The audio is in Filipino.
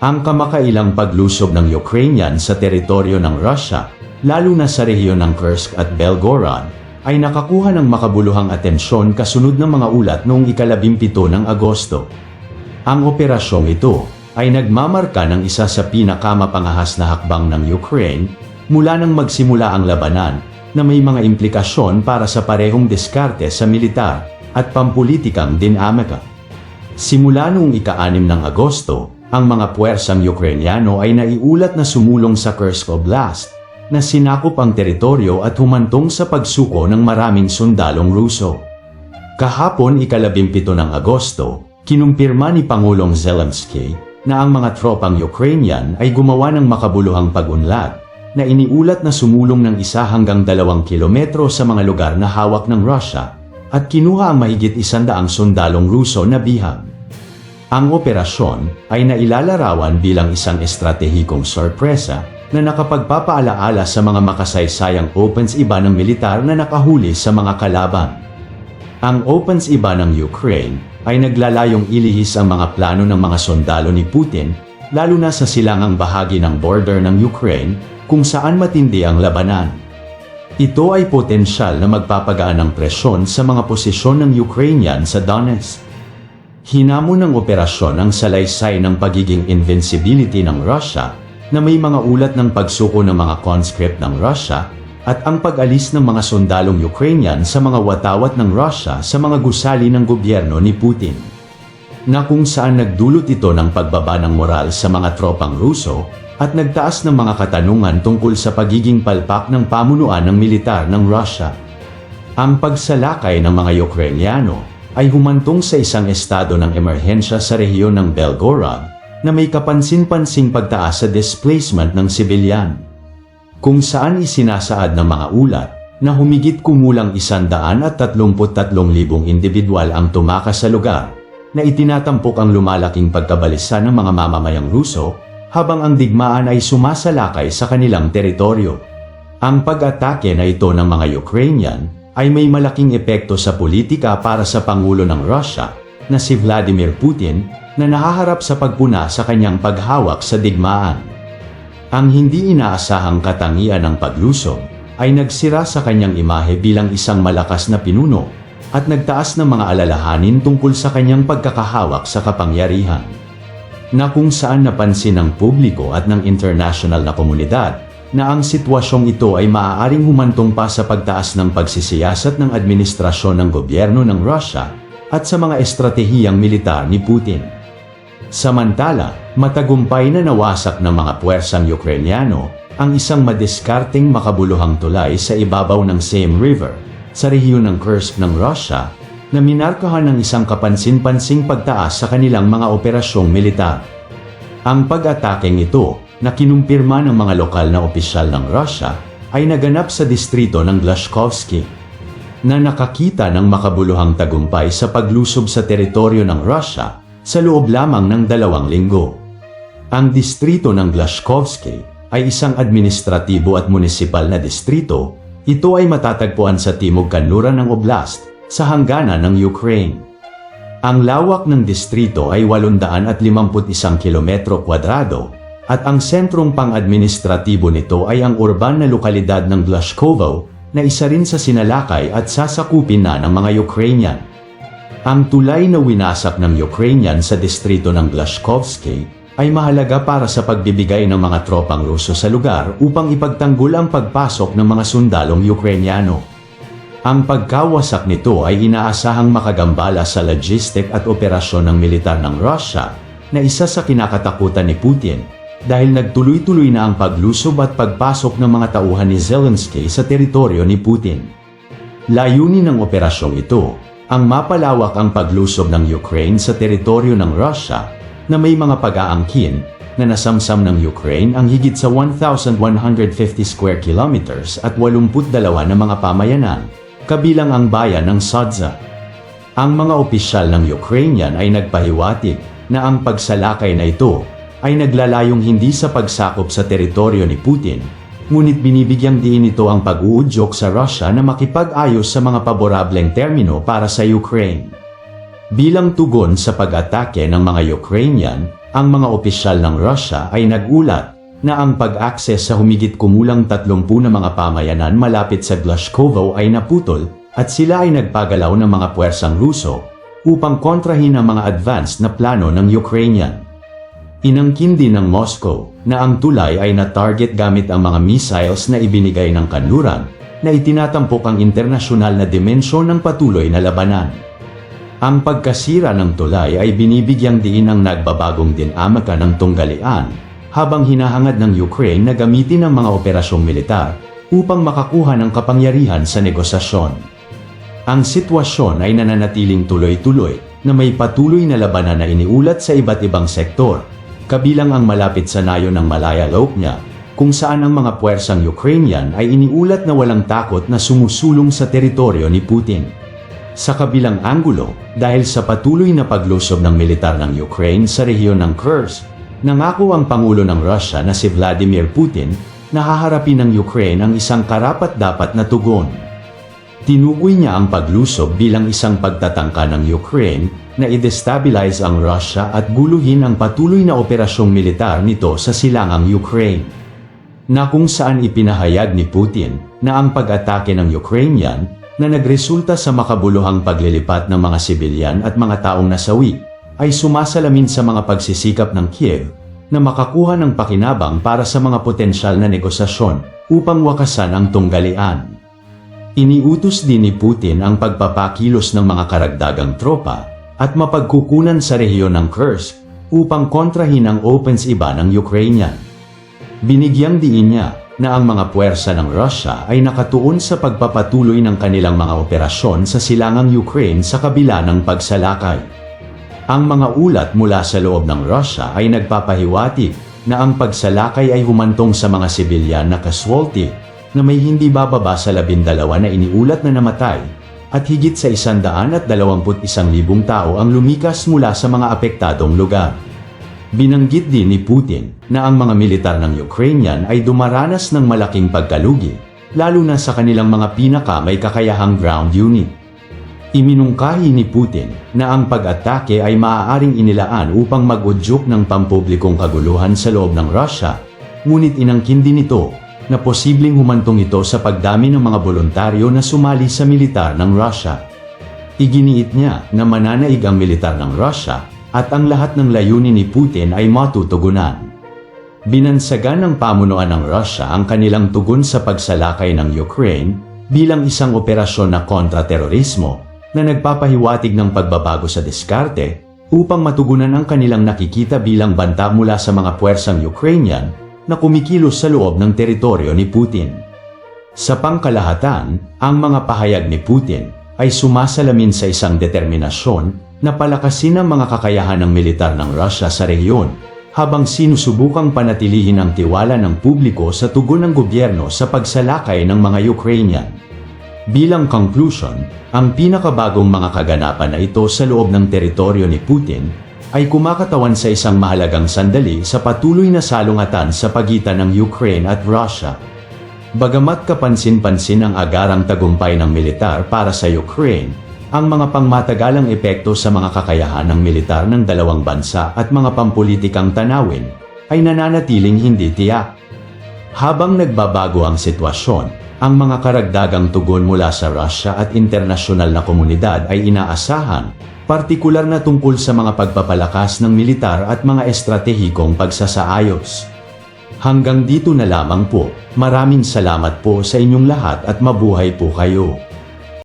Ang kamakailang paglusob ng Ukrainian sa teritoryo ng Russia, lalo na sa rehiyon ng Kursk at Belgorod, ay nakakuha ng makabuluhang atensyon kasunod ng mga ulat noong ikalabimpito ng Agosto. Ang operasyong ito ay nagmamarka ng isa sa pinakamapangahas na hakbang ng Ukraine mula nang magsimula ang labanan na may mga implikasyon para sa parehong diskarte sa militar at pampulitikang dinamika. Simula noong ika-6 ng Agosto, ang mga puwersang Ukrainyano ay naiulat na sumulong sa Kursk Oblast na sinakop ang teritoryo at humantong sa pagsuko ng maraming sundalong Ruso. Kahapon ikalabimpito ng Agosto, kinumpirma ni Pangulong Zelensky na ang mga tropang Ukrainian ay gumawa ng makabuluhang pagunlad na iniulat na sumulong ng isa hanggang dalawang kilometro sa mga lugar na hawak ng Russia at kinuha ang mahigit isandaang sundalong Ruso na bihag. Ang operasyon ay nailalarawan bilang isang estratehikong sorpresa na nakapagpapaalaala sa mga makasaysayang opens iba ng militar na nakahuli sa mga kalaban. Ang opens iba ng Ukraine ay naglalayong ilihis ang mga plano ng mga sundalo ni Putin lalo na sa silangang bahagi ng border ng Ukraine kung saan matindi ang labanan. Ito ay potensyal na magpapagaan ng presyon sa mga posisyon ng Ukrainian sa Donetsk. Hinamon ng operasyon ang salaysay ng pagiging invincibility ng Russia na may mga ulat ng pagsuko ng mga conscript ng Russia at ang pag-alis ng mga sundalong Ukrainian sa mga watawat ng Russia sa mga gusali ng gobyerno ni Putin. Na kung saan nagdulot ito ng pagbaba ng moral sa mga tropang Ruso at nagtaas ng mga katanungan tungkol sa pagiging palpak ng pamunuan ng militar ng Russia. Ang pagsalakay ng mga Ukrainyano ay humantong sa isang estado ng emerhensya sa rehiyon ng Belgorod na may kapansin-pansing pagtaas sa displacement ng sibilyan. Kung saan isinasaad ng mga ulat na humigit kumulang isandaan at tatlumput tatlong libong individual ang tumakas sa lugar na itinatampok ang lumalaking pagkabalisa ng mga mamamayang Ruso habang ang digmaan ay sumasalakay sa kanilang teritoryo. Ang pag-atake na ito ng mga Ukrainian ay may malaking epekto sa politika para sa Pangulo ng Russia na si Vladimir Putin na nahaharap sa pagpuna sa kanyang paghawak sa digmaan. Ang hindi inaasahang katangian ng paglusob ay nagsira sa kanyang imahe bilang isang malakas na pinuno at nagtaas ng mga alalahanin tungkol sa kanyang pagkakahawak sa kapangyarihan. Na kung saan napansin ng publiko at ng international na komunidad na ang sitwasyong ito ay maaaring humantong pa sa pagtaas ng pagsisiyasat ng administrasyon ng gobyerno ng Russia at sa mga estratehiyang militar ni Putin. Samantala, matagumpay na nawasak ng mga puwersang Ukrainyano ang isang madiskarteng makabuluhang tulay sa ibabaw ng Same River sa rehiyon ng Kursk ng Russia na minarkahan ng isang kapansin-pansing pagtaas sa kanilang mga operasyong militar. Ang pag-atakeng ito na kinumpirma ng mga lokal na opisyal ng Russia ay naganap sa distrito ng Glashkovsky na nakakita ng makabuluhang tagumpay sa paglusob sa teritoryo ng Russia sa loob lamang ng dalawang linggo. Ang distrito ng Glashkovsky ay isang administratibo at munisipal na distrito. Ito ay matatagpuan sa timog kanluran ng oblast sa hangganan ng Ukraine. Ang lawak ng distrito ay 851 kilometro kwadrado at ang sentrong pang-administratibo nito ay ang urban na lokalidad ng Glashkovo na isa rin sa sinalakay at sasakupin na ng mga Ukrainian. Ang tulay na winasak ng Ukrainian sa distrito ng Glashkovsky ay mahalaga para sa pagbibigay ng mga tropang Ruso sa lugar upang ipagtanggol ang pagpasok ng mga sundalong Ukrainyano. Ang pagkawasak nito ay inaasahang makagambala sa logistic at operasyon ng militar ng Russia na isa sa kinakatakutan ni Putin dahil nagtuloy-tuloy na ang paglusob at pagpasok ng mga tauhan ni Zelensky sa teritoryo ni Putin. Layunin ng operasyong ito ang mapalawak ang paglusob ng Ukraine sa teritoryo ng Russia na may mga pag-aangkin na nasamsam ng Ukraine ang higit sa 1,150 square kilometers at 82 na mga pamayanan, kabilang ang bayan ng Sodza. Ang mga opisyal ng Ukrainian ay nagpahiwatig na ang pagsalakay na ito ay naglalayong hindi sa pagsakop sa teritoryo ni Putin, ngunit binibigyang diin ito ang pag-uudyok sa Russia na makipag-ayos sa mga paborableng termino para sa Ukraine. Bilang tugon sa pag-atake ng mga Ukrainian, ang mga opisyal ng Russia ay nagulat na ang pag-access sa humigit kumulang 30 na mga pamayanan malapit sa Glashkovo ay naputol at sila ay nagpagalaw ng mga puwersang Ruso upang kontrahin ang mga advanced na plano ng Ukrainian. Inangkin din ng Moscow na ang tulay ay na-target gamit ang mga missiles na ibinigay ng kanluran na itinatampok ang internasyonal na dimensyon ng patuloy na labanan. Ang pagkasira ng tulay ay binibigyang diin ang nagbabagong dinamika ng tunggalian habang hinahangad ng Ukraine na gamitin ang mga operasyong militar upang makakuha ng kapangyarihan sa negosasyon. Ang sitwasyon ay nananatiling tuloy-tuloy na may patuloy na labanan na iniulat sa iba't ibang sektor, kabilang ang malapit sa nayo ng Malaya Lopnya, kung saan ang mga puwersang Ukrainian ay iniulat na walang takot na sumusulong sa teritoryo ni Putin. Sa kabilang anggulo, dahil sa patuloy na paglusob ng militar ng Ukraine sa rehiyon ng Kursk, nangako ang Pangulo ng Russia na si Vladimir Putin na haharapin ng Ukraine ang isang karapat-dapat na tugon. Tinukoy niya ang paglusob bilang isang pagtatangka ng Ukraine na i-destabilize ang Russia at guluhin ang patuloy na operasyong militar nito sa silangang Ukraine. Na kung saan ipinahayag ni Putin na ang pag-atake ng Ukrainian na nagresulta sa makabuluhang paglilipat ng mga sibilyan at mga taong nasawi ay sumasalamin sa mga pagsisikap ng Kiev na makakuha ng pakinabang para sa mga potensyal na negosasyon upang wakasan ang tunggalian. Iniutos din ni Putin ang pagpapakilos ng mga karagdagang tropa at mapagkukunan sa rehiyon ng Kursk upang kontrahin ang offensiba ng Ukrainian. Binigyang diin niya na ang mga puwersa ng Russia ay nakatuon sa pagpapatuloy ng kanilang mga operasyon sa silangang Ukraine sa kabila ng pagsalakay. Ang mga ulat mula sa loob ng Russia ay nagpapahiwatig na ang pagsalakay ay humantong sa mga sibilyan na casualty na may hindi bababa sa labindalawa na iniulat na namatay at higit sa isandaan at dalawamput isang libong tao ang lumikas mula sa mga apektadong lugar. Binanggit din ni Putin na ang mga militar ng Ukrainian ay dumaranas ng malaking pagkalugi, lalo na sa kanilang mga pinaka may kakayahang ground unit. Iminungkahi ni Putin na ang pag-atake ay maaaring inilaan upang mag-udyok ng pampublikong kaguluhan sa loob ng Russia, ngunit inangkin din ito na posibleng humantong ito sa pagdami ng mga voluntaryo na sumali sa militar ng Russia. Iginiit niya na mananaig ang militar ng Russia at ang lahat ng layunin ni Putin ay matutugunan. Binansagan ng pamunuan ng Russia ang kanilang tugon sa pagsalakay ng Ukraine bilang isang operasyon na kontra-terorismo na nagpapahiwatig ng pagbabago sa diskarte upang matugunan ang kanilang nakikita bilang banta mula sa mga puwersang Ukrainian na kumikilos sa loob ng teritoryo ni Putin. Sa pangkalahatan, ang mga pahayag ni Putin ay sumasalamin sa isang determinasyon na palakasin ang mga kakayahan ng militar ng Russia sa rehiyon habang sinusubukang panatilihin ang tiwala ng publiko sa tugon ng gobyerno sa pagsalakay ng mga Ukrainian. Bilang conclusion, ang pinakabagong mga kaganapan na ito sa loob ng teritoryo ni Putin ay kumakatawan sa isang mahalagang sandali sa patuloy na salungatan sa pagitan ng Ukraine at Russia. Bagamat kapansin-pansin ang agarang tagumpay ng militar para sa Ukraine, ang mga pangmatagalang epekto sa mga kakayahan ng militar ng dalawang bansa at mga pampolitikang tanawin ay nananatiling hindi tiyak. Habang nagbabago ang sitwasyon, ang mga karagdagang tugon mula sa Russia at internasyonal na komunidad ay inaasahan partikular na tungkol sa mga pagpapalakas ng militar at mga estratehikong pagsasaayos. Hanggang dito na lamang po, maraming salamat po sa inyong lahat at mabuhay po kayo.